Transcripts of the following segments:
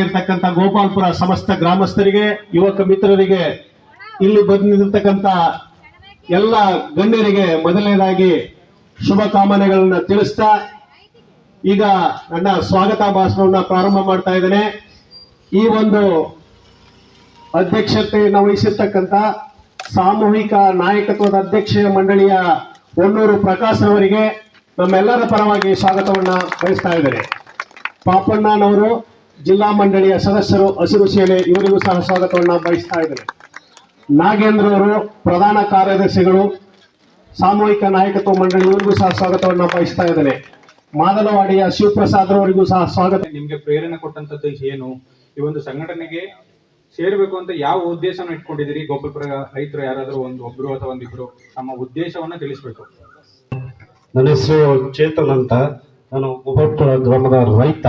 ಇರ್ತಕ್ಕಂಥ ಗೋಪಾಲ್ಪುರ ಸಮಸ್ತ ಗ್ರಾಮಸ್ಥರಿಗೆ, ಯುವಕ ಮಿತ್ರರಿಗೆ, ಇಲ್ಲಿ ಬಂದಿರತಕ್ಕಂಥ ಎಲ್ಲ ಗಣ್ಯರಿಗೆ ಮೊದಲನೇದಾಗಿ ಶುಭ ಕಾಮನೆಗಳನ್ನ ತಿಳಿಸ್ತಾ, ಈಗ ನನ್ನ ಸ್ವಾಗತ ಭಾಷಣವನ್ನು ಪ್ರಾರಂಭ ಮಾಡ್ತಾ ಇದ್ದೇನೆ. ಈ ಒಂದು ಅಧ್ಯಕ್ಷತೆಯನ್ನು ವಹಿಸಿರ್ತಕ್ಕಂಥ ಸಾಮೂಹಿಕ ನಾಯಕತ್ವದ ಅಧ್ಯಕ್ಷ ಮಂಡಳಿಯ ಹೊನ್ನೂರು ಪ್ರಕಾಶ್ ಅವರಿಗೆ ನಮ್ಮೆಲ್ಲರ ಪರವಾಗಿ ಸ್ವಾಗತವನ್ನ ಬಯಸ್ತಾ ಇದ್ದೇನೆ. ಪಾಪಣ್ಣನವರು ಜಿಲ್ಲಾ ಮಂಡಳಿಯ ಸದಸ್ಯರು ಹಸಿರು ಸೇನೆ ಇವರಿಗೂ ಸಹ ಸ್ವಾಗತವನ್ನು ಬಯಸ್ತಾ ಇದ್ದಾರೆ ನಾಗೇಂದ್ರ ಅವರು ಪ್ರಧಾನ ಕಾರ್ಯದರ್ಶಿಗಳು ಸಾಮೂಹಿಕ ನಾಯಕತ್ವ ಮಂಡಳಿ ಇವರಿಗೂ ಸಹ ಸ್ವಾಗತವನ್ನು ಬಯಸ್ತಾ ಇದ್ದಾರೆ ಮಾದಲವಾಡಿಯ ಶಿವಪ್ರಸಾದ್ ಅವರಿಗೂ ಸಹ ಸ್ವಾಗತ ನಿಮಗೆ ಪ್ರೇರಣೆ ಕೊಟ್ಟಂತದ್ದು ಏನು? ಈ ಒಂದು ಸಂಘಟನೆಗೆ ಸೇರಬೇಕು ಅಂತ ಯಾವ ಉದ್ದೇಶನ ಇಟ್ಕೊಂಡಿದ್ದೀರಿ? ಗೋಪಾಲಪುರ ರೈತರು ಯಾರಾದರೂ ಒಂದು ಒಬ್ರು ಅಥವಾ ಒಂದಿಬ್ರು ನಮ್ಮ ಉದ್ದೇಶವನ್ನ ತಿಳಿಸ್ಬೇಕು. ನನ್ನ ಹೆಸರು ಚೇತನ್ ಅಂತ. ನಾನು ಉಪಪುರ ಗ್ರಾಮದ ರೈತ.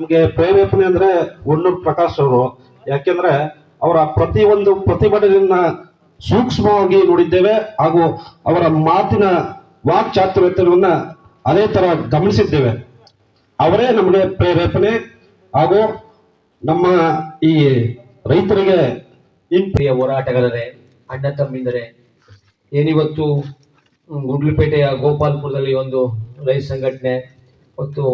ನಮಗೆ ಪ್ರೇರೇಪಣೆ ಅಂದ್ರೆ ಹೊನ್ನೂರು ಪ್ರಕಾಶ್ ಅವರು. ಯಾಕೆಂದ್ರೆ ಅವರ ಪ್ರತಿಯೊಂದು ಪ್ರತಿಭಟನೆಯನ್ನ ಸೂಕ್ಷ್ಮವಾಗಿ ನೋಡಿದ್ದೇವೆ ಹಾಗೂ ಅವರ ಮಾತಿನ ವಾಕ್ಚಾತುರ್ಯತೆಯನ್ನ ಅದೇ ತರ ಗಮನಿಸಿದ್ದೇವೆ. ಅವರೇ ನಮಗೆ ಪ್ರೇರೇಪಣೆ ಹಾಗೂ ನಮ್ಮ ಈ ರೈತರಿಗೆ ಇಂಪ್ರಿಯ ಹೋರಾಟಗಾರರೇ, ಅಣ್ಣ ತಮ್ಮಿಂದರೆ, ಏನಿವತ್ತು ಗುಂಡ್ಲುಪೇಟೆಯ ಗೋಪಾಲ್ಪುರದಲ್ಲಿ ಒಂದು ರೈತ ಸಂಘಟನೆ ಮತ್ತು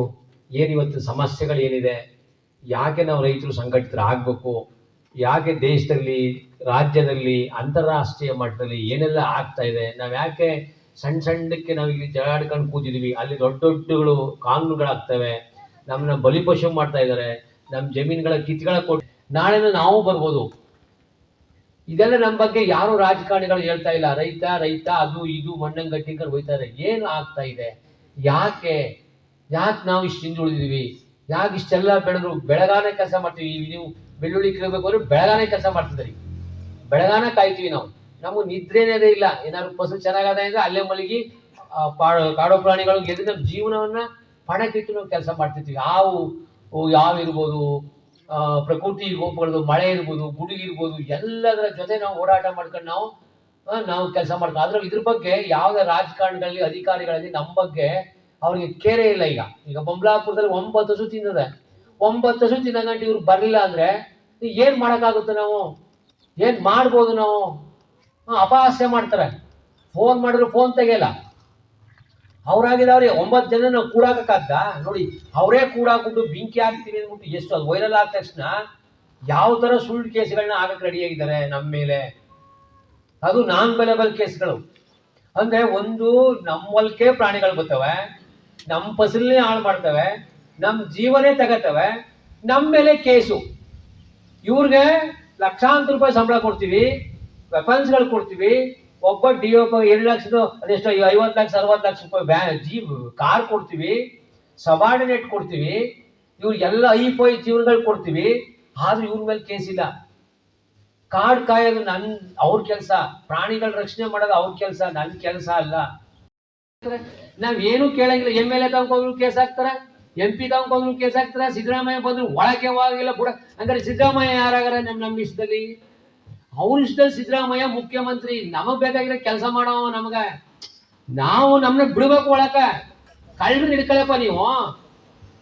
ಏನಿವತ್ತು ಇವತ್ತು ಸಮಸ್ಯೆಗಳೇನಿದೆ ಯಾಕೆ ನಾವು ರೈತರು ಸಂಘಟಿತರಾಗಬೇಕು? ಯಾಕೆ ದೇಶದಲ್ಲಿ, ರಾಜ್ಯದಲ್ಲಿ, ಅಂತಾರಾಷ್ಟ್ರೀಯ ಮಟ್ಟದಲ್ಲಿ ಏನೆಲ್ಲ ಆಗ್ತಾ ಇದೆ? ನಾವು ಯಾಕೆ ಸಣ್ಣ ಸಣ್ಣಕ್ಕೆ ನಾವು ಇಲ್ಲಿ ಜಗಾಡ್ಕೊಂಡು ಕೂತಿದ್ದೀವಿ ಅಲ್ಲಿ ದೊಡ್ಡ ದೊಡ್ಡಗಳು ಕಾನೂನುಗಳಾಗ್ತವೆ. ನಮ್ಮನ್ನ ಬಲಿಪಶು ಮಾಡ್ತಾ ಇದ್ದಾರೆ ನಮ್ಮ ಜಮೀನುಗಳ ಕಿತ್ಗಳ ಕೊಟ್ಟು ನಾಳೆನೂ ನಾವು ಬರ್ಬೋದು. ಇದೆಲ್ಲ ನಮ್ಮ ಬಗ್ಗೆ ಯಾರು ರಾಜಕಾರಣಿಗಳು ಹೇಳ್ತಾ ಇಲ್ಲ. ರೈತ ರೈತ, ಅದು, ಇದು, ಮಣ್ಣಂಗ್ ಗಟ್ಟಿಂಕರ್ ಹೋಯ್ತಾರೆ ಏನು ಆಗ್ತಾ ಇದೆ? ಯಾಕೆ ಯಾಕೆ ನಾವು ಇಷ್ಟು ಹಿಂದುಳಿದೀವಿ ಯಾಕೆ ಇಷ್ಟೆಲ್ಲ ಬೆಳೆದ್ರು ಬೆಳಗಾನೆ ಕೆಲಸ ಮಾಡ್ತೀವಿ? ನೀವು ಬೆಳ್ಳುಳ್ಳಿ ಕಿರಬೇಕು ಅಂದ್ರೆ ಬೆಳಗಾನೆ ಕೆಲಸ ಮಾಡ್ತಿದ್ರಿ ಬೆಳಗಾನ ಕಾಯ್ತೀವಿ ನಾವು. ನಮಗೆ ನಿದ್ರೆನೇ ಇಲ್ಲ. ಏನಾದ್ರು ಫಸಲು ಚೆನ್ನಾಗಾದ ಅಂದ್ರೆ ಅಲ್ಲೇ ಮಲಗಿ ಕಾಡು ಪ್ರಾಣಿಗಳು ಗೆದ್ದು ನಮ್ಮ ಜೀವನವನ್ನ ಪಣಕ್ಕಿಟ್ಟು ನಾವು ಕೆಲಸ ಮಾಡ್ತಿರ್ತೀವಿ. ಹಾವು ಯಾವ ಇರ್ಬೋದು ಪ್ರಕೃತಿ ಹೋಗ್ಬಾರ್ದು ಮಳೆ ಇರ್ಬೋದು ಗುಡುಗಿರ್ಬೋದು ಎಲ್ಲದರ ಜೊತೆ ನಾವು ಹೋರಾಟ ಮಾಡ್ಕೊಂಡು ನಾವು ನಾವು ಕೆಲಸ ಮಾಡ್ಕೊಂಡು ಅದ್ರ ಇದ್ರ ಬಗ್ಗೆ ಯಾವುದೇ ರಾಜಕಾರಣಗಳಲ್ಲಿ, ಅಧಿಕಾರಿಗಳಲ್ಲಿ ನಮ್ಮ ಬಗ್ಗೆ ಅವ್ರಿಗೆ ಕೇರೆ ಇಲ್ಲ ಈಗ. ಈಗ ಬೊಂಬ್ಲಾಪುರದಲ್ಲಿ ಒಂಬತ್ತು ಹಸು ತಿನ್ನದೆ ಒಂಬತ್ತು ಹಸು ತಿನ್ನ ಗಂಟೆ ಇವ್ರು ಬರಲಿಲ್ಲ ಅಂದ್ರೆ ಏನು ಮಾಡೋಕ್ಕಾಗುತ್ತೆ ನಾವು? ಏನು ಮಾಡ್ಬೋದು ನಾವು? ಅಪಹಾಸ್ಯ ಮಾಡ್ತಾರೆ. ಫೋನ್ ಮಾಡಿದ್ರು ಫೋನ್ ತೆಗಿಯಲ್ಲ. ಅವ್ರಾಗಿದವ್ರೆ ಒಂಬತ್ತು ಜನ ನಾವು ಕೂಡಾಕಕ್ಕಾಗ್ದ? ನೋಡಿ, ಅವರೇ ಕೂಡಾಕ್ಬಿಟ್ಟು ಬೆಂಕಿ ಹಾಕ್ತೀವಿ ಅಂದ್ಬಿಟ್ಟು ಎಷ್ಟು ಅದು ವೈರಲ್ ಆದ ತಕ್ಷಣ ಯಾವ ಥರ ಸುಳ್ಳು ಕೇಸ್ಗಳನ್ನ ಆಗಕ್ಕೆ ರೆಡಿಯಾಗಿದ್ದಾರೆ ನಮ್ಮ ಮೇಲೆ. ಅದು ನಾನ್ ಬೆಲೆಬಲ್ ಕೇಸ್ಗಳು. ಅಂದ್ರೆ ಒಂದು ನಮ್ಮಲ್ಕೆ ಪ್ರಾಣಿಗಳು ಬರ್ತವೆ. ನಮ್ಮ ಫಸಲನ್ನೇ ಹಾಳು ಮಾಡ್ತವೆ ನಮ್ಮ ಜೀವನೇ ತಗತ್ತವೆ ನಮ್ಮ ಮೇಲೆ ಕೇಸು. ಇವ್ರಿಗೆ ಲಕ್ಷಾಂತರ ರೂಪಾಯಿ ಸಂಬಳ ಕೊಡ್ತೀವಿ ವೆಪನ್ಸ್ಗಳು ಕೊಡ್ತೀವಿ, ಒಬ್ಬ ಡಿ ಒ ಎರಡು ಲಕ್ಷದ ಅದೆಷ್ಟು ಐವತ್ತು ಲಕ್ಷ, ಅರವತ್ತು ಲಕ್ಷ ರೂಪಾಯಿ ಬ್ಯಾ ಜೀ ಕಾರ್ ಕೊಡ್ತೀವಿ, ಸಬಾರ್ಡಿನೇಟ್ ಕೊಡ್ತೀವಿ ಇವ್ರಿಗೆಲ್ಲ ಐ ಪೈ ಜೀವನಗಳು ಕೊಡ್ತೀವಿ, ಆದ್ರೂ ಇವ್ರ ಮೇಲೆ ಕೇಸ್ ಇಲ್ಲ. ಕಾಡ್ ಕಾಯೋದು ನನ್, ಅವ್ರ ಕೆಲಸ. ಪ್ರಾಣಿಗಳ ರಕ್ಷಣೆ ಮಾಡೋದು ಅವ್ರ ಕೆಲಸ ನನ್ನ ಕೆಲಸ ಅಲ್ಲ. ನಾವ್ ಏನು ಕೇಳಂಗಿಲ್ಲ. ಎಂ ಎಲ್ ಎ ತಗೊಂಡ್ರು ಕೇಸ್ ಹಾಕ್ತಾರ. ಎಂ ಪಿ ತಗೊಂಡ್ರು ಕೇಸ್ ಹಾಕ್ತಾರ. ಸಿದ್ದರಾಮಯ್ಯ ಬಂದ್ರು ಒಳಗೆ ಹೋಗಿಲ್ಲ ಬುಡ. ಅಂದ್ರೆ ಸಿದ್ದರಾಮಯ್ಯ ಯಾರಾಗಾರ ನಮ್ ನಮ್ಮ ಇಷ್ಟದಲ್ಲಿ? ಅವ್ರ ಇಷ್ಟದಲ್ಲಿ ಸಿದ್ದರಾಮಯ್ಯ ಮುಖ್ಯಮಂತ್ರಿ. ನಮಗ್ ಬೇಕಾಗಿರೋ ಕೆಲಸ ಮಾಡೋ ನಮಗ. ನಾವು ನಮ್ಮನ್ನ ಬಿಡ್ಬೇಕು ಒಳಕ. ಕಳ್ಳರು ಹಿಡ್ಕೊಳಪ್ಪ ನೀವು.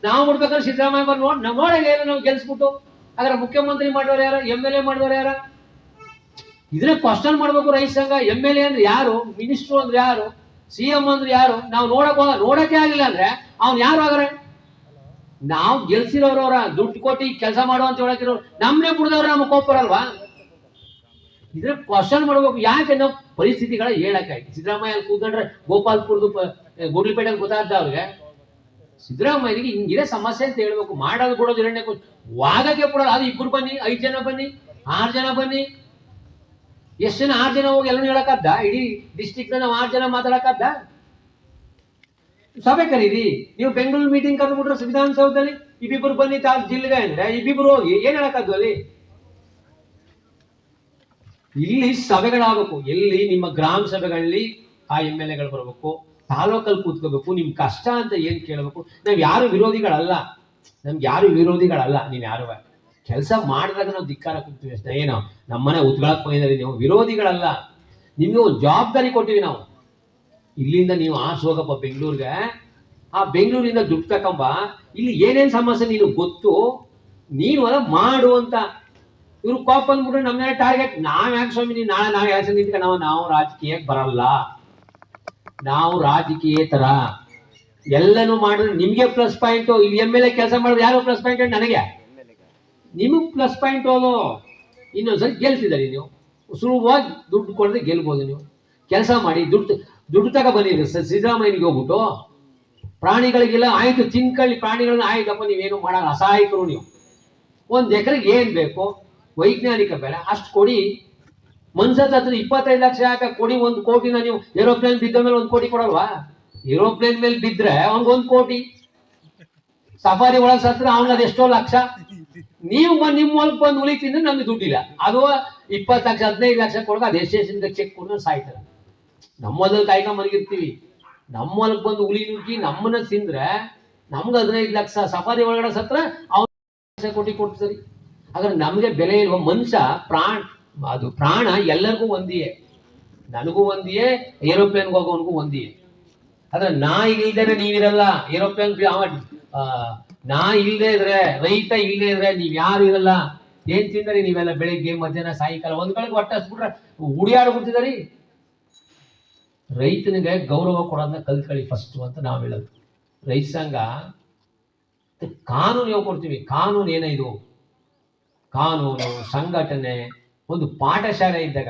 ನಾವು ಬಿಡ್ಬೇಕಾದ್ರೆ ಸಿದ್ದರಾಮಯ್ಯ ಬಂದು ನೋಡ್ ನಮ್ಮ ಏನೋ ಏನು ನಾವು ಗೆಲ್ಸ್ಬಿಟ್ಟು. ಆದ್ರೆ ಮುಖ್ಯಮಂತ್ರಿ ಮಾಡೋರು ಯಾರ? ಎಂ ಎಲ್ ಎ ಮಾಡೋರು ಯಾರ? ಇದನ್ನ ಕ್ವಶನ್ ಮಾಡ್ಬೇಕು ರೈತ ಸಂಘ. ಎಂ ಎಲ್ ಎ ಅಂದ್ರೆ ಯಾರು? ಮಿನಿಸ್ಟ್ರು ಅಂದ್ರೆ ಯಾರು? ಸಿ ಎಂ ಅಂದ್ರೆ ಯಾರು? ನಾವು ನೋಡಕ್ ನೋಡಕ್ಕೆ ಆಗಿಲ್ಲ ಅಂದ್ರೆ ಅವ್ನು ಯಾರು ಆಗರೆ ನಾವು ಗೆಲ್ಸಿರೋರವ್ರ, ದುಡ್ಡು ಕೊಟ್ಟು ಕೆಲಸ ಅಂತ ಹೇಳಕ್ಕಿರೋ ನಮ್ನೆ ಬಿಡ್ದವ್ರು ನಮ್ಗೆ ಕೋಪರಲ್ವಾ ಇದ್ರ ಕ್ವಶನ್ ಮಾಡ್ಬೇಕು. ಯಾಕೆ ನಾವು ಪರಿಸ್ಥಿತಿಗಳ ಹೇಳಕ್ಕಾಗಿ ಸಿದ್ದರಾಮಯ್ಯ ಅಲ್ಲಿ ಕೂತ್ಕೊಂಡ್ರೆ ಗೋಪಾಲ್ಪುರದು ಗುಡ್ಲಿಪೇಟೆಯಲ್ಲಿ ಗೊತ್ತಾಗ್ದ ಅವ್ರಿಗೆ ಸಿದ್ದರಾಮಯ್ಯನಿಗೆ ಹಿಂಗಿದೆ ಸಮಸ್ಯೆ ಅಂತ ಹೇಳ್ಬೇಕು. ಮಾಡೋದು ಕೊಡೋದು ಎರಡನೇ ವಾಗಕ್ಕೆ ಕೊಡೋದು ಅದು ಇಬ್ರು ಬನ್ನಿ, ಐದು ಜನ ಬನ್ನಿ, ಆರು ಜನ ಬನ್ನಿ. ಎಷ್ಟು ಜನ ಆರು ಜನ ಹೋಗಿ ಎಲ್ಲರೂ ಹೇಳಕ್ಕಾದ್ದ ಇಡೀ ಡಿಸ್ಟಿಕ್ ನಾವು ಆರು ಜನ ಮಾತಾಡಕ್ಕಾದ್ದ ಸಭೆ ಕರೀರಿ. ನೀವು ಬೆಂಗಳೂರು ಮೀಟಿಂಗ್ ಕರೆದ್ಬಿಟ್ರೆ ವಿಧಾನಸೌಧದಲ್ಲಿ ಇಬ್ಬಿಬ್ರು ಬನ್ನಿ ತಾ ಜಿಲ್ಲೆಗೆ ಅಂದ್ರೆ ಇಬ್ಬಿಬ್ರು ಹೋಗಿ ಏನ್ ಹೇಳಕ್ಕಾದ್ದು ಅಲ್ಲಿ? ಇಲ್ಲಿ ಸಭೆಗಳಾಗಬೇಕು. ಎಲ್ಲಿ ನಿಮ್ಮ ಗ್ರಾಮ ಸಭೆಗಳಲ್ಲಿ ಆ ಎಂ ಎಲ್ ಎಗಳು ಬರಬೇಕು, ತಾಲೂಕಲ್ಲಿ ಕೂತ್ಕೋಬೇಕು, ನಿಮ್ ಕಷ್ಟ ಅಂತ ಏನ್ ಕೇಳಬೇಕು? ನಾವ್ ಯಾರು ವಿರೋಧಿಗಳಲ್ಲ. ನಮ್ಗೆ ಯಾರು ವಿರೋಧಿಗಳಲ್ಲ? ನೀನ್ ಯಾರು? ಕೆಲಸ ಮಾಡಿದಾಗ ನಾವು ಧಿಕ್ಕಾರ ಕೊಡ್ತೀವಿ ಅಷ್ಟೇ. ಏನೋ? ನಮ್ಮನೆ ಉದ್ಗಳಕ್ ಹೋಗಿದ್ದಾರೆ ನೀವು ವಿರೋಧಿಗಳಲ್ಲ. ನಿಮಗೆ ಒಂದು ಜವಾಬ್ದಾರಿ ಕೊಟ್ಟಿವಿ ನಾವು. ಇಲ್ಲಿಂದ ನೀವು ಆಸೆ ಹೋಗಪ್ಪ ಬೆಂಗಳೂರಿಗೆ, ಆ ಬೆಂಗಳೂರಿಂದ ದುಡ್ಡು ತಕೊಂಬ, ಇಲ್ಲಿ ಏನೇನು ಸಮಸ್ಯೆ ನೀನು ಗೊತ್ತು, ನೀನು ಅದ ಮಾಡು ಅಂತ. ಇವ್ರು ಕಾಪ್ ಬಂದ್ಬಿಟ್ರೆ ನಮ್ಮ ಟಾರ್ಗೆಟ್ ನಾವ್ ಯಾಕೆ ಸ್ವಾಮಿ ನೀವು ನಾಳೆ ನಾವ್ ಯಾಕೆ ನಿಂತ್ಕ? ನಾವು ನಾವು ರಾಜಕೀಯಕ್ಕೆ ಬರಲ್ಲ. ನಾವು ರಾಜಕೀಯೇತರ. ಎಲ್ಲನೂ ಮಾಡಿದ್ರೆ ನಿಮ್ಗೆ ಪ್ಲಸ್ ಪಾಯಿಂಟ್ ಇಲ್ಲಿ ಎಂ ಎಲ್ ಎ ಕೆಲಸ ಮಾಡಿದ್ರೆ ಯಾರು ಪ್ಲಸ್ ಪಾಯಿಂಟ್ ನನಗೆ? ನಿಮಗ್ ಪ್ಲಸ್ ಪಾಯಿಂಟ್ ಅದು ಇನ್ನೊಂದ್ಸರಿ ಗೆಲ್ತಿದ್ದಾರೆ ನೀವು. ಸುಲಭವಾಗಿ ದುಡ್ಡು ಕೊಡದೆ ಗೆಲ್ಬೋದು ನೀವು. ಕೆಲಸ ಮಾಡಿ ದುಡ್ಡು ದುಡ್ಡು ತಗ ಬಂದಿದೆ ಸಿದ್ದರಾಮಯ್ಯನಿಗೆ ಹೋಗ್ಬಿಟ್ಟು. ಪ್ರಾಣಿಗಳಿಗೆಲ್ಲ ಆಯಿತು, ತಿನ್ಕೊಳ್ಳಿ ಪ್ರಾಣಿಗಳನ್ನ ಆಯ್ತಪ್ಪ, ನೀವೇನು ಮಾಡೋಲ್ಲ. ಅಸಹಾಯಕರು ನೀವು. ಒಂದು ಎಕರೆಗೆ ಏನು ಬೇಕು? ವೈಜ್ಞಾನಿಕ ಬೆಲೆ ಅಷ್ಟು ಕೊಡಿ. ಮನ್ಸತ್ ಹತ್ರ ಇಪ್ಪತ್ತೈದು ಲಕ್ಷ ಯಾಕೆ ಕೊಡಿ, ಒಂದು ಕೋಟಿನ ನೀವು. ಏರೋಪ್ಲೇನ್ ಬಿದ್ದ ಮೇಲೆ ಒಂದು ಕೋಟಿ ಕೊಡಲ್ವಾ? ಏರೋಪ್ಲೇನ್ ಮೇಲೆ ಬಿದ್ದರೆ ಅವ್ನಿಗೆ ಒಂದು ಕೋಟಿ. ಸಫಾರಿ ಒಳಗೆ ಸತ್ರ ಅವ್ನಿಗೆ ಅದೆಷ್ಟೋ ಲಕ್ಷ. ನೀವು ನಿಮ್ಮ ಹೊಲಕ್ಕೆ ಬಂದು ಉಳಿ ತಿಂದ್ರೆ ನಮ್ಗೆ ದುಡ್ಡಿಲ್ಲ. ಅದು ಇಪ್ಪತ್ತು ಲಕ್ಷ, ಹದಿನೈದು ಲಕ್ಷ ಕೊಡೋಕೆ ಅದು ಎಷ್ಟೆಷ್ಟಿಂದ ಚೆಕ್ ಕೊಡೋ ಸಾಯ್ತಾರೆ ನಮ್ಮ ಹೊಲದಲ್ಲಿ ಕಾಯ್ಕೊಂಡ್ ಮಲಗಿರ್ತೀವಿ. ನಮ್ಮ ಹೊಲಕ್ಕೆ ಬಂದು ಉಳಿ ನುಗ್ಗಿ ನಮ್ಮನ್ನ ತಿಂದ್ರೆ ನಮ್ಗೆ ಹದಿನೈದು ಲಕ್ಷ, ಸಫಾರಿ ಒಳಗಡೆ ಸತ್ರ ಅವ್ನ ಲಕ್ಷ ಕೋಟಿ ಕೊಡ್ತಾರೆ. ಹಾಗಾದ್ರೆ ನಮಗೆ ಬೆಲೆ ಇರುವ ಮನುಷ್ಯ ಪ್ರಾಣ, ಅದು ಪ್ರಾಣ ಎಲ್ಲರಿಗೂ ಒಂದಿಯೇ. ನನಗೂ ಒಂದಿಯೇ, ಏರೋಪ್ಲೇನ್ಗೆ ಹೋಗೋನ್ಗೂ ಒಂದಿಯೇ. ಆದ್ರೆ ನಾ ಇಲ್ದೇನೆ ನೀವಿರಲ್ಲ. ಏರೋಪ್ಲೇನ್ ನಾ ಇಲ್ಲದೆ ಇದ್ರೆ, ರೈತ ಇಲ್ಲದೆ ಇದ್ರೆ ನೀವ್ ಯಾರು ಇರಲ್ಲ. ಏನ್ ತಿಂದ್ರಿ ನೀವೆಲ್ಲ ಬೆಳಿಗ್ಗೆ, ಮಧ್ಯಾಹ್ನ, ಸಾಯಂಕಾಲ? ಒಂದ್ ಕಡೆಗೆ ಹೊಟ್ಟೆ ಹಸ್ಬಿಟ್ರೆ ಉಡಿಯಾಡ್ಬಿಡ್ತಿದಾರಿ ರೈತನಿಗೆ ಗೌರವ ಕೊಡೋದನ್ನ ಕಲ್ತ್ಕೊಳ್ಳಿ ಫಸ್ಟ್ ಅಂತ ನಾವು ಹೇಳೋದು. ರೈತ ಸಂಘ ಕಾನೂನು ಯಾವ ಕೊಡ್ತೀವಿ? ಕಾನೂನು ಏನೇ ಕಾನೂನು, ಸಂಘಟನೆ, ಒಂದು ಪಾಠಶಾಲೆ ಇದ್ದಾಗ.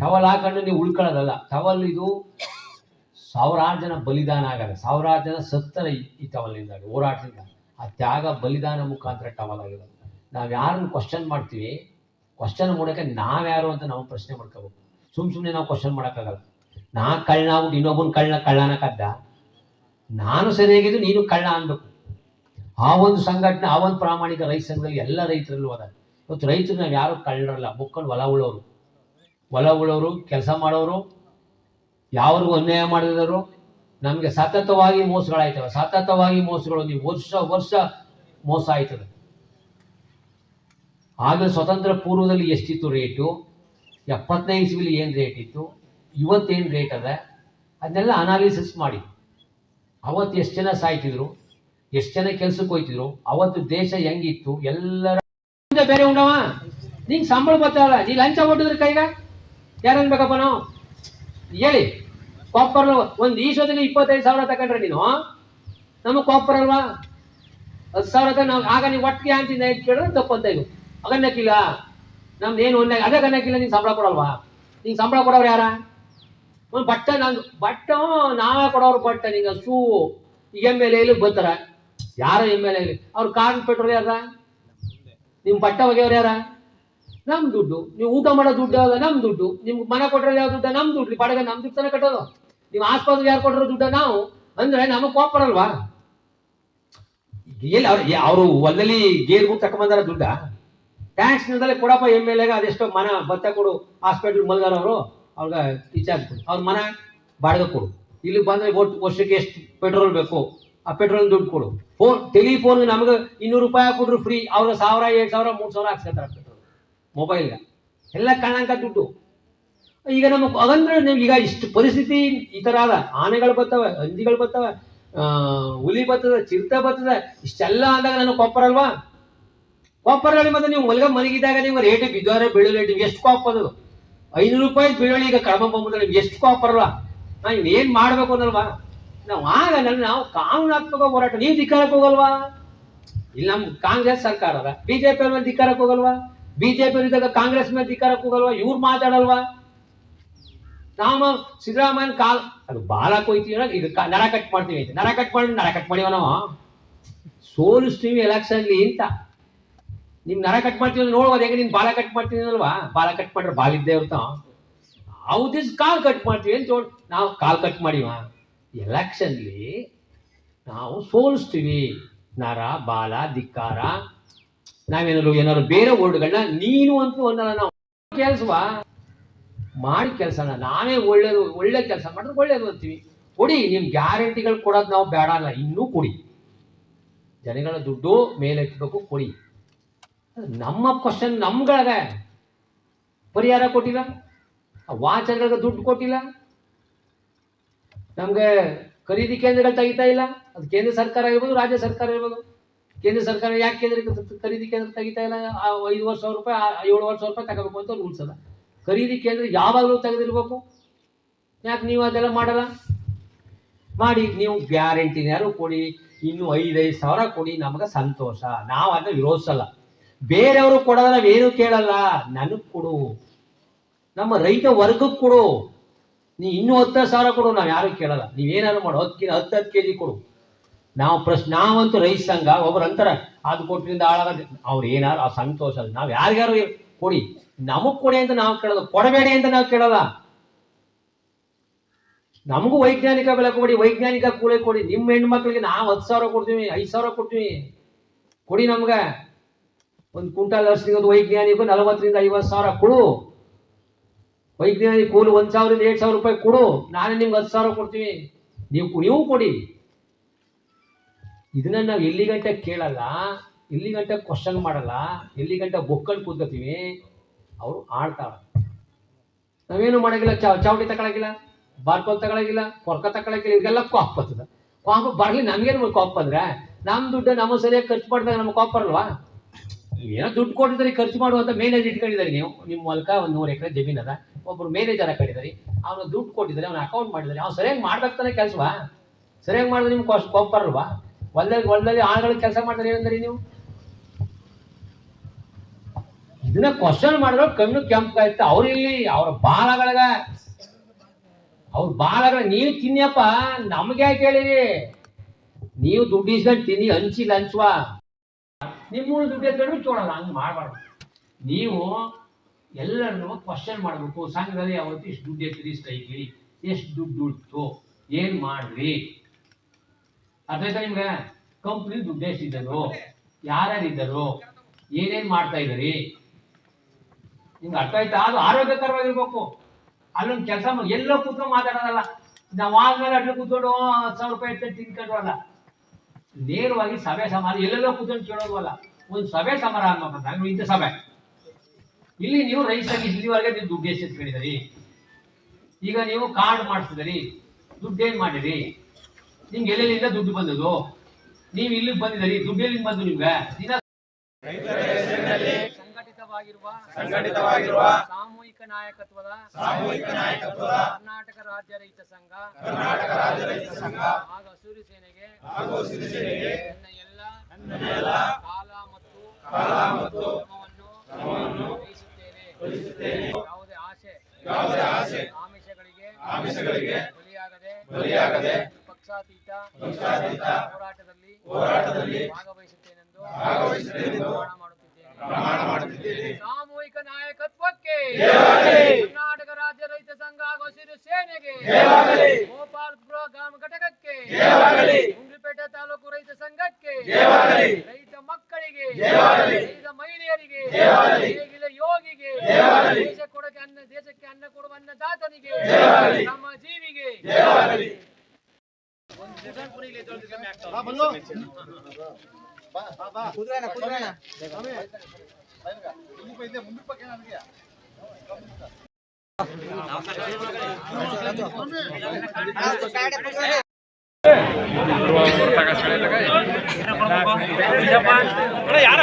ಟವಲ್ ಹಾಕೊಂಡು ನೀವು ಉಳ್ಕೊಳ್ಳೋದಲ್ಲ. ಟವಲ್ ಇದು ಸಾವಿರಾರು ಜನ ಬಲಿದಾನ ಆಗಲ್ಲ ಸಾವಿರಾರು ಜನ ಸತ್ತರ ಈ- ಈ ಟವಲ್ನಿಂದ ಹೋರಾಟದಿಂದ ಆ ತ್ಯಾಗ ಬಲಿದಾನ ಮುಖಾಂತರ ಟವಲ್ ಆಗಿದೆ. ನಾವು ಯಾರನ್ನು ಕ್ವಶನ್ ಮಾಡ್ತೀವಿ ಕ್ವಶನ್ ಮಾಡೋಕೆ ನಾವ್ಯಾರು ಅಂತ ನಾವು ಪ್ರಶ್ನೆ ಮಾಡ್ಕೋಬೇಕು. ಸುಮ್ ಸುಮ್ಮನೆ ನಾವು ಕ್ವಶನ್ ಮಾಡೋಕ್ಕಾಗಲ್ಲ. ನಾ ಕಳ್ಳ ಆಗ್ಬಿಟ್ಟು ಇನ್ನೊಬ್ಬನ ಕಳ್ಳ ಕಳ್ಳನ ಕದ್ದ. ನಾನು ಸರಿಯಾಗಿದ್ದು ನೀನು ಕಳ್ಳ ಅನ್ಬೇಕು. ಆ ಒಂದು ಸಂಘಟನೆ, ಆ ಒಂದು ಪ್ರಾಮಾಣಿಕ ರೈತ ಸಂಘದಲ್ಲಿ ಎಲ್ಲ ರೈತರಲ್ಲೂ ಅದ. ಇವತ್ತು ರೈತರು ನಾವು ಯಾರು ಕಳ್ಳರಲ್ಲ ಮುಕ್ಕೊಂಡು ಹೊಲ ಉಳೋರು. ಹೊಲ ಉಳೋರು, ಕೆಲಸ ಮಾಡೋರು ಯಾವ್ರಿಗೂ ಅನ್ಯಾಯ ಮಾಡಿದರು ನಮಗೆ ಸತತವಾಗಿ ಮೋಸಗಳಾಯ್ತವೆ. ಸತತವಾಗಿ ಮೋಸಗಳು, ನೀವು ವರ್ಷ ವರ್ಷ ಮೋಸ ಆಯ್ತದೆ. ಆಗ ಸ್ವತಂತ್ರ ಪೂರ್ವದಲ್ಲಿ ಎಷ್ಟಿತ್ತು ರೇಟು? ಎಪ್ಪತ್ತನೇ ಇಸ್ವಿಲಿ ಏನು ರೇಟ್ ಇತ್ತು? ಇವತ್ತೇನು ರೇಟ್ ಅದ? ಅದನ್ನೆಲ್ಲ ಅನಾಲಿಸಿಸ್ ಮಾಡಿ. ಅವತ್ತು ಎಷ್ಟು ಜನ ಸಾಯ್ತಿದ್ರು? ಎಷ್ಟು ಜನ ಕೆಲ್ಸಕ್ಕೆ ಹೋಯ್ತಿದ್ರು? ಅವತ್ತು ದೇಶ ಹೆಂಗಿತ್ತು? ಎಲ್ಲರ ಬೇರೆ ಉಂಡವ? ನಿಂಗೆ ಸಂಬಳ ಬರ್ತಾವಲ್ಲ, ನೀ ಲಂಚ ಕೊಟ್ಟಿದ್ರೆ ಕೈಗ? ಯಾರನ್ಬೇಕಪ್ಪ ನಾವು? ಹೇಳಿ ಕಾಪರ್ ಒಂದು ಈಶೋದಲ್ಲಿ ಇಪ್ಪತ್ತೈದು ಸಾವಿರ ತಗೊಂಡ್ರೆ ನೀನು? ನಮಗೆ ಕಾಪರ್ ಅಲ್ವಾ? ಹತ್ತು ಸಾವಿರ ತಗೊಂಡು ನಾವು ಆಗ ನೀವು ಒಟ್ಟಿಗೆ ಅಂತಿಂದ ಐದು ಕೇಳಿದ್ರೆ ತಪ್ಪಂತ ಇದು ಅಗನ್ನಕ್ಕಿಲ್ಲ ನಮ್ದು ಏನು ಒಂದೇ ಅದೇ ಗನ್ನಕ್ಕಿಲ್ಲ ನೀನು ಸಂಬಳ ಕೊಡಲ್ವಾ? ನೀನು ಸಂಬಳ ಕೊಡೋರು ಯಾರ? ಒಂದು ಬಟ್ಟೆ ನಂದು ಬಟ್ಟೆ ನಾವೇ ಕೊಡೋರು ಬಟ್ಟೆ ನಿಂಗೆ ಶೂ ಎಂ ಎಲ್ ಎಲ್ಲಿ ಬರ್ತಾರೆ ಯಾರೋ ಎಂ ಎಲ್ ಎಲ್ಲಿ ಅವ್ರು ಕಾರ್ ಪೆಟ್ರೋಲ್ ಯಾರ ನಿಮ್ಮ ಬಟ್ಟೆ ಒಗೆಯವ್ರು ಯಾರ? ನಮ್ ದುಡ್ಡು. ನೀವು ಊಟ ಮಾಡೋ ದುಡ್ಡು ಯಾವ್ದು ನಮ್ ದುಡ್ಡು. ನಿಮ್ಗೆ ಮನೆ ಕೊಟ್ಟರೆ ಯಾವ ದುಡ್ಡು? ನಮ್ ದುಡ್ಡು. ಬಾಡಿಗೆ ನಮ್ ದುಡ್ಡು ಕಟ್ಟೋದು. ನೀವು ಆಸ್ಪತ್ರೆಗೆ ಯಾರು ಕೊಟ್ಟರೋ ದುಡ್ಡ? ನಾವು. ಅಂದ್ರೆ ನಮಗೆ ಕೋಪರಲ್ವಾ ಎಲ್ಲಿ ಅವ್ರು ಅವರು ಹೊಲದಲ್ಲಿ ಗೇರ್ಗು ತಕೊಂಬಂದಾರ ದುಡ್ಡ? ಟ್ಯಾಕ್ಸ್ ನಿಂದಲೇ ಕೊಡಪ್ಪ ಎಂ ಎಲ್ ಎಗೆ ಅದೆಷ್ಟೋ ಮನ ಭತ್ತ ಕೊಡು ಹಾಸ್ಪಿಟ್ಲ್ ಮಲ್ಗಾರ ಅವರು. ಅವ್ರಿಗೆ ರೀಚಾರ್ಜ್ ಕೊಡು. ಅವ್ರ ಮನ ಬಾಡಿಗೆ ಕೊಡು. ಇಲ್ಲಿ ಬಂದ್ರೆ ವರ್ಷಕ್ಕೆ ಎಷ್ಟು ಪೆಟ್ರೋಲ್ ಬೇಕು? ಆ ಪೆಟ್ರೋಲ್ ದುಡ್ಡು ಕೊಡು. ಫೋನ್ ಟೆಲಿಫೋನ್ ನಮ್ಗೆ ಇನ್ನೂರು ರೂಪಾಯಿ ಕೊಟ್ರು ಫ್ರೀ ಅವ್ರಿಗೆ ಸಾವಿರ, ಎರಡು ಸಾವಿರ, ಮೂರು ಸಾವಿರ ಹಾಕ್ಸ್ಕೊತಾರೆ ಮೊಬೈಲ್ಗೆ ಎಲ್ಲ ಕಾಣಂಕ ದುಡ್ಡು. ಈಗ ನಮಗೆ ಅದಂದ್ರೆ ನಿಮ್ಗೆ ಈಗ ಇಷ್ಟು ಪರಿಸ್ಥಿತಿ ಈ ಥರ ಅದ. ಆನೆಗಳು ಬರ್ತವೆ ಹಂದಿಗಳು ಬರ್ತವೆ ಹುಲಿ ಬರ್ತದೆ ಚಿರತೆ ಬರ್ತದೆ ಇಷ್ಟೆಲ್ಲ ಅಂದಾಗ ನನಗೆ ಕೊಪ್ಪರಲ್ವಾ ಕೊಪ್ಪರಲ್ಲಿ ಮತ್ತೆ ನೀವು ಮಲಗ ಮಲಗಿದಾಗ ನೀವು ರೇಟ್ ಬಿದ್ದೋರೆ ಬೆಳೆ ರೇಟ್ ಎಷ್ಟು ಕಾಪ್ ಅದು? ಐನೂರು ರೂಪಾಯಿ ಬೆಳ್ಳುಳ್ಳಿ ಈಗ ಕಡಿಮೆ ಬಂದ್ಬಿಟ್ರೆ ನಿಮ್ಗೆ ಎಷ್ಟು ಕಾಪರಲ್ವಾ ನಾವು ಏನು ಮಾಡಬೇಕು ಅನ್ನಲ್ವಾ? ನಾವು ಆಗ ನನ್ನ ನಾವು ಕಾನೂನಾತ್ಮಕ ಹೋರಾಟ. ನೀವು ಧಿಕ್ಕಾರಕ್ಕೆ ಹೋಗಲ್ವಾ? ಇಲ್ಲಿ, ನಮ್ಮ ಕಾಂಗ್ರೆಸ್ ಸರ್ಕಾರ ಅದ. ಬಿಜೆಪಿ ಮೇಲೆ ಧಿಕ್ಕಾರಕ್ಕೆ ಹೋಗಲ್ವಾ? ಬಿಜೆಪಿ ಇದ್ದಾಗ ಕಾಂಗ್ರೆಸ್ ಮೇಲೆ ಅಧಿಕಾರ ಕೂಗಲ್ವಾ? ಇವ್ರು ಮಾತಾಡಲ್ವಾ? ನಾಮ ಸಿದ್ದರಾಮಯ್ಯನ ಕಾಲ್ ಅದು ಬಾಲ ಕೊಯ್ತೀವಿ ಇದು ನರ ಕಟ್ ಮಾಡ್ತೀವಿ ಅಂತ. ನರ ಕಟ್ ಮಾಡಿ ನರ ಕಟ್ ಮಾಡಿವ ನಾವು ಸೋಲಿಸ್ತೀವಿ ಎಲೆಕ್ಷನ್ಲಿ ಅಂತ. ನಿಮ್ ನರ ಕಟ್ ಮಾಡ್ತೀವಿ ನೋಡ್ಬೋದು ಹೇಗೆ ನೀನು ಬಾಲ ಕಟ್ ಮಾಡ್ತೀನಿ ಅಲ್ವಾ ಬಾಲ ಕಟ್ ಮಾಡ್ರೆ ಬಾಲಿದ್ದೇ ಇರ್ತಾವ ದಿಸ್ ಕಾಲ್ ಕಟ್ ಮಾಡ್ತೀವಿ ಅಂತ ಹೇಳಿ ನಾವು ಕಾಲ್ ಕಟ್ ಮಾಡಿವ. ಎಲೆಕ್ಷನ್ಲಿ ನಾವು ಸೋಲಿಸ್ತೀವಿ. ನರ, ಬಾಲ, ಧಿಕ್ಕಾರ ನಾವೇನಾದ್ರು ಏನಾದ್ರು ಬೇರೆ ವರ್ಡ್ಗಳನ್ನ ನೀನು ಅಂತೂ ಒಂದಲ್ಲ ನಾವು ಕೇಳಿಸುವ. ಮಾಡಿ ಕೆಲಸನ. ನಾವೇ ಒಳ್ಳೇದು, ಒಳ್ಳೆ ಕೆಲಸ ಮಾಡಿದ್ರೆ ಒಳ್ಳೇದು ಅಂತೀವಿ. ಕೊಡಿ, ನಿಮ್ ಗ್ಯಾರಂಟಿಗಳು ಕೊಡೋದು ನಾವು ಬೇಡ ಅಲ್ಲ, ಇನ್ನೂ ಕೊಡಿ. ಜನಗಳ ದುಡ್ಡು ಮೇಲೆ ಇಟ್ಬೇಕು, ಕೊಡಿ. ನಮ್ಮ ಕ್ವಶನ್ ನಮ್ಗಳದೆ ಪರಿಹಾರ ಕೊಟ್ಟಿಲ್ಲ ವಾಚರ್ಗಳಿಗೆ ದುಡ್ಡು ಕೊಟ್ಟಿಲ್ಲ. ನಮಗೆ ಖರೀದಿ ಕೇಂದ್ರಗಳು ತೆಗಿತಾ ಇಲ್ಲ. ಅದು ಕೇಂದ್ರ ಸರ್ಕಾರ ಇರ್ಬೋದು ರಾಜ್ಯ ಸರ್ಕಾರ ಇರ್ಬೋದು ಕೇಂದ್ರ ಸರ್ಕಾರ ಯಾಕೆ ಕೇಂದ್ರ ಖರೀದಿ ಕೇಂದ್ರ ತೆಗಿತಾ ಇಲ್ಲ? ಐದುವರೆ ಸಾವಿರ ರೂಪಾಯಿ ಏಳುವರೆ ಸಾವಿರ ರೂಪಾಯಿ ತಗೋಬೇಕು ಅಂತ ರೂಲ್ಸ್ ಅದ ಖರೀದಿ ಕೇಂದ್ರ ಯಾವಾಗಲೂ ತೆಗೆದಿರ್ಬೇಕು. ಯಾಕೆ ನೀವು ಅದೆಲ್ಲ ಮಾಡಲ್ಲ? ಮಾಡಿ, ನೀವು ಗ್ಯಾರಂಟಿನಾರು ಕೊಡಿ? ಇನ್ನು ಐದೈದು ಸಾವಿರ ಕೊಡಿ, ನಮಗೆ ಸಂತೋಷ. ನಾವು ಅದನ್ನ ವಿರೋಧಿಸಲ್ಲ. ಬೇರೆಯವರು ಕೊಡೋದು ನಾವೇನು ಕೇಳಲ್ಲ? ನನಗೆ ಕೊಡು. ನಮ್ಮ ರೈತ ವರ್ಗಕ್ಕೆ ಕೊಡು. ನೀ ಇನ್ನೂ ಹತ್ತು ಸಾವಿರ ಕೊಡು, ನಾವು ಯಾರು ಕೇಳಲ್ಲ. ನೀವೇನಾದ್ರು ಮಾಡು, ಹತ್ತು ಕೆ ಹತ್ತು ಹತ್ತು ಕೆ ಜಿ ಕೊಡು. ನಾವು ಪ್ರಶ್ನೆ ನಾವಂತೂ ರೈತ ಸಂಘ, ಒಬ್ರು ಅಂತಾರೆ, ಅದು ಕೊಟ್ಟರಿಂದ ಆಳಾಗ ಅವ್ರು ಏನಾರು, ಆ ಸಂತೋಷ ನಾವು ಯಾರಿಗಾರು ಕೊಡಿ. ನಮಗ್ ಕೊಡಿ ಅಂತ ನಾವು ಕೇಳೋದು. ಕೊಡಬೇಡಿ ಅಂತ ನಾವು ಕೇಳಲ್ಲ ನಮಗೂ ವೈಜ್ಞಾನಿಕ ಬೆಲೆ ಕೊಡಿ. ವೈಜ್ಞಾನಿಕ ಕೂಳೆ ಕೊಡಿ. ನಿಮ್ಮ ಹೆಣ್ಮಕ್ಳಿಗೆ ನಾವು ಹತ್ತು ಸಾವಿರ ಕೊಡ್ತೀವಿ, ಐದು ಸಾವಿರ ಕೊಡ್ತೀವಿ. ಕೊಡಿ ನಮ್ಗೆ. ಒಂದು ಕ್ವಿಂಟಾಲ್ ಒಂದು ವೈಜ್ಞಾನಿಕ ನಲವತ್ತರಿಂದ ಐವತ್ತು ಸಾವಿರ ಕೊಡು. ವೈಜ್ಞಾನಿಕ ಕೂಲಿ ಒಂದು ಸಾವಿರದಿಂದ ಎರಡು ಸಾವಿರ ರೂಪಾಯಿ ಕೊಡು. ನಾನೇ ನಿಮ್ಗೆ ಹತ್ತು ಸಾವಿರ ಕೊಡ್ತೀವಿ. ನೀವು ನೀವು ಕೊಡಿ. ಇದನ್ನ ನಾವು ಎಲ್ಲಿ ಗಂಟೆ ಕೇಳಲ್ಲ, ಎಲ್ಲಿ ಗಂಟೆ ಕ್ವಶನ್ ಮಾಡಲ್ಲ, ಎಲ್ಲಿ ಗಂಟೆ ಬೊಕ್ಕಳು ಕೂತ್ಕೋತೀವಿ, ಅವರು ಆಡ್ತಾರ ನಾವೇನು ಮಾಡಂಗಿಲ್ಲ ಚಾವ್ ಚಾವಟಿ ತಗೊಳಗಿಲ್ಲ, ಬಾರ್ಕೋಲ್ ತಗೊಳಗಿಲ್ಲ, ಕೊರ್ಕ ತಗೊಳಗಿಲ್ಲ, ಇದೆಲ್ಲ ಕಾಪ್ ಬರ್ತದೆ. ಕಾಪ್ ಬರಲಿ, ನಮ್ಗೇನು ಕಾಪ್ ಅಂದ್ರೆ ನಮ್ಮ ದುಡ್ಡು ನಮ್ಮ ಸರಿಯಾಗಿ ಖರ್ಚು ಮಾಡಿದಾಗ ನಮ್ಗೆ ಕಾಪ್ ಬರಲ್ವಾ? ಏನೋ ದುಡ್ಡು ಕೊಟ್ಟಿದ್ದಾರೆ, ಖರ್ಚು ಮಾಡುವಂತ ಮೇನೇಜ್ ಇಟ್ಕೊಂಡಿದ್ದಾರೆ ನೀವು. ನಿಮ್ಮ ಮೂಲಕ ಒಂದು ನೂರು ಎಕರೆ ಜಮೀನ್ ಅದ, ಒಬ್ರು ಮೇನೇಜರ್ ಹಾಕೊಂಡಿದ್ದಾರೆ. ಅವನು ದುಡ್ಡು ಕೊಟ್ಟಿದ್ದಾರೆ, ಅವ್ನ ಅಕೌಂಟ್ ಮಾಡಿದ್ದಾರೆ. ಅವ್ನು ಸರಿಯಾಗಿ ಮಾಡ್ಬೇಕು ತಾನೆ ಕೆಲಸವಾ? ಸರಿಯಾಗಿ ಮಾಡಿದ್ರೆ ನಿಮ್ಗೆ ಕಾಪ್ ಬರಲ್ವಾ? ಹೊಲದಲ್ಲಿ ಹೊಲದಲ್ಲಿ ಆಳುಗಳು ಕೆಲಸ ಮಾಡ್ತಾರೆ ಏನಂದ್ರಿ ನೀವು? ಇದನ್ನ ಕ್ವಶನ್ ಮಾಡಿದ್ರು ಕಣ್ಣು ಕೆಂಪಾಯ್ತು ಅವ್ರು ಇಲ್ಲಿ, ಅವ್ರ ಬಾಲಗಳಗ. ಅವ್ರ ಬಾಲಗಳ ನೀವು ತಿನ್ಯಪ್ಪ, ನಮ್ಗೆ ಯಾಕೆ ಹೇಳಿರಿ? ನೀವು ದುಡ್ಡು ಇಸ್ಕೊಂಡು ತಿನ್ನಿ, ಹಂಚಿಲ್ಲ, ಹಂಚುವ. ನಿಮ್ಮ ದುಡ್ಡು ಎತ್ಕೊಂಡು ಚೋಡಲ್ಲ ಹಂಗೆ ಮಾಡಬಾರ್ದು. ನೀವು ಎಲ್ಲರನ್ನು ಕ್ವಶನ್ ಮಾಡಬೇಕು. ಸಂಘದಲ್ಲಿ ಅವತ್ತು ಇಷ್ಟು ದುಡ್ಡು ಎತ್ತಿರಿ ಸ್ಟ್ರೈಕ್ಲಿ ಎಷ್ಟು ದುಡ್ಡು ಉಳ್ತು. ಏನು ಮಾಡ್ರಿ? ಅದಾಯ್ತಾ ನಿಮ್ಗೆ ಕಂಪ್ನಿ ದುಡ್ಡು ಎಷ್ಟಿದ್ದರು ಯಾರ್ಯಾರಿದ್ದರು? ಏನೇನ್ ಮಾಡ್ತಾ ಇದ್ದೀರಿ? ನಿಮ್ಗೆ ಅರ್ಥ ಆಯ್ತಾ? ಅದು ಆರೋಗ್ಯಕರವಾಗಿರ್ಬೇಕು. ಅಲ್ಲೊಂದು ಕೆಲಸ ಎಲ್ಲೋ ಕೂತ್ಕೊಂಡು ಮಾತಾಡೋದಲ್ಲ. ನಾವು ಆದ್ಮೇಲೆ ಅಡ್ಡ ಕೂತ್ಕೊಂಡು ಹತ್ತು ಸಾವಿರ ರೂಪಾಯಿ ಎತ್ತ ತಿನ್ಕೊಂಡ್ವಲ್ಲ. ನೇರವಾಗಿ ಸಭೆ ಸಮಾರಂಭ ಎಲ್ಲೆಲ್ಲೋ ಕೂತ್ಕೊಂಡು ಕೇಳೋದಲ್ಲ ಒಂದು ಸಭೆ ಸಮಾರಂಭ ಬಂದಾಗ ಇಂಥ ಸಭೆ. ಇಲ್ಲಿ ನೀವು ರೈಸಾಗಿ ಇಲ್ಲಿವರೆಗೆ ನೀವು ದುಡ್ಡು ಎಷ್ಟು ಕೇಳಿದಿರಿ ಈಗ ನೀವು ಕಾರ್ಡ್ ಮಾಡಿಸಿದಿರಿ. ದುಡ್ಡು ಏನ್ ಮಾಡಿರಿ ನಿಮ್ಗೆ ಎಲ್ಲೆಲ್ಲಿಂದ ದುಡ್ಡು ಬಂದದು ನೀವು ಇಲ್ಲಿಗೆ ಬಂದಿದ್ದೀರಿ ದುಡ್ಡು ಎಲ್ಲಿಂದ ಬಂದು ನಿಮ್ಗೆ? ದಿನ ಸಂಘಟಿತವಾಗಿರುವ ಸಂಘಟಿತವಾಗಿರುವ ಸಾಮೂಹಿಕ ನಾಯಕತ್ವದ ಸಾಮೂಹಿಕ ನಾಯಕತ್ವದ ಕರ್ನಾಟಕ ರಾಜ್ಯ ರೈತ ಸಂಘ ಕರ್ನಾಟಕ ರಾಜ್ಯ ರೈತ ಸಂಘ ಹಾಗೂ ಹಸಿರು ಸೇನೆಗೆ ಹಾಗೂ ಸಿರಿಸೇನೆಗೆ ನನ್ನ ಎಲ್ಲ ನನ್ನ ಎಲ್ಲ ಕಾಲ ಮತ್ತು ಕಾಲ ಮತ್ತು ಶ್ರಮವನ್ನು ಶ್ರಮವನ್ನು ವಹಿಸುತ್ತೇನೆ. ವಹಿಸುತ್ತೇನೆ. ಯಾವುದೇ ಆಸೆ ಯಾವುದೇ ಆಸೆ ಆಮಿಷಗಳಿಗೆ ಆಮಿಷಗಳಿಗೆ ಬಲಿಯಾಗದೆ ಬಲಿಯಾಗದೆ ಪಕ್ಷಾತೀತ ಹೋರಾಟದಲ್ಲಿ ಹೋರಾಟದಲ್ಲಿ ಭಾಗವಹಿಸುತ್ತೇನೆಂದು ಪ್ರಮಾಣ ಮಾಡುತ್ತಿದ್ದೇನೆ ಪ್ರಮಾಣ ಮಾಡುತ್ತಿದ್ದೇನೆ ಸಾಮೂಹಿಕ ನಾಯಕತ್ವಕ್ಕೆ. ಕರ್ನಾಟಕ ರಾಜ್ಯ ರೈತ ಸಂಘ ಹಾಗೂ ಸಿರು ಸೇನೆಗೆ. ಗೋಪಾಲಪುರ ಗ್ರಾಮ ಘಟಕಕ್ಕೆ. ಗುಂಡ್ಲುಪೇಟೆ ತಾಲೂಕು ರೈತ ಸಂಘಕ್ಕೆ. ರೈತ ಮಕ್ಕಳಿಗೆ. ರೈತ ಮಹಿಳೆಯರಿಗೆ. ಯೋಗಿಗೆ. ದೇಶ ಕೊಡಕ್ಕೆ ಅನ್ನ ದೇಶಕ್ಕೆ ಅನ್ನ ಕೊಡುವ ಅನ್ನದಾತನಿಗೆ. ನಮ್ಮ ಜೀವಿಗೆ बा बंगो बा बा ಕುದುರೆ ಕುದುರೆ ಸ್ವಾಮಿ ಇಲ್ಲಿ ಪೈದೆ ಮುಂದೆ ಪಕ್ಕ ನನಗೆ ಯಾರ